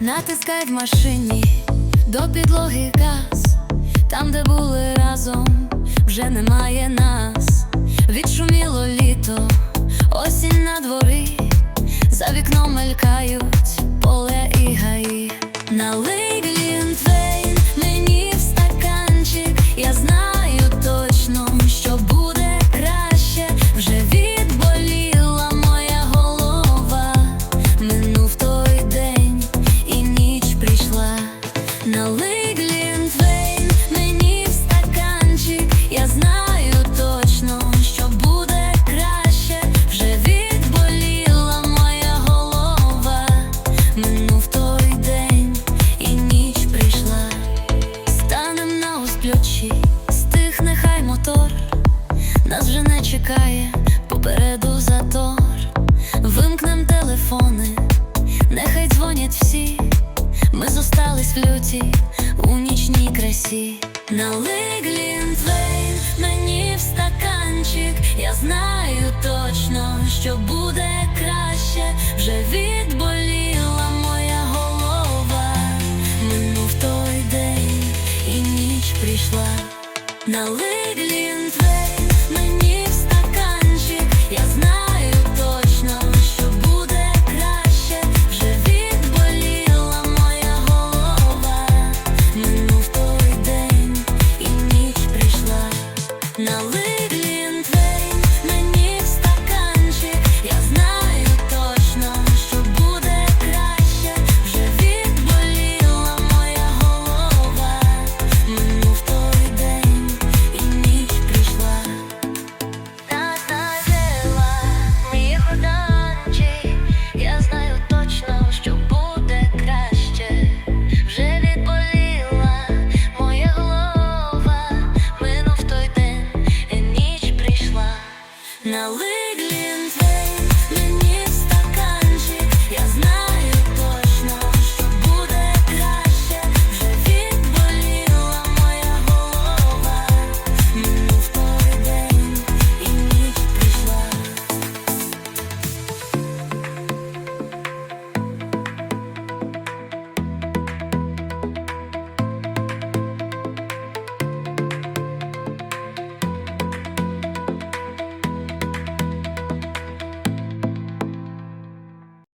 Натискай в машині до підлоги газ Там, де були разом, вже немає нас. Відшуміло літо, осінь на дворі, за вікном мелькають поле і гаї. Налий вже чекає попереду затор. Вимкнем телефони, нехай дзвонять всі. Ми зостались в люті у нічній красі. Глінтвейн мені в стаканчик. Я знаю точно, що буде краще. Вже відболіла моя голова. Минув той день і ніч прийшла. Налий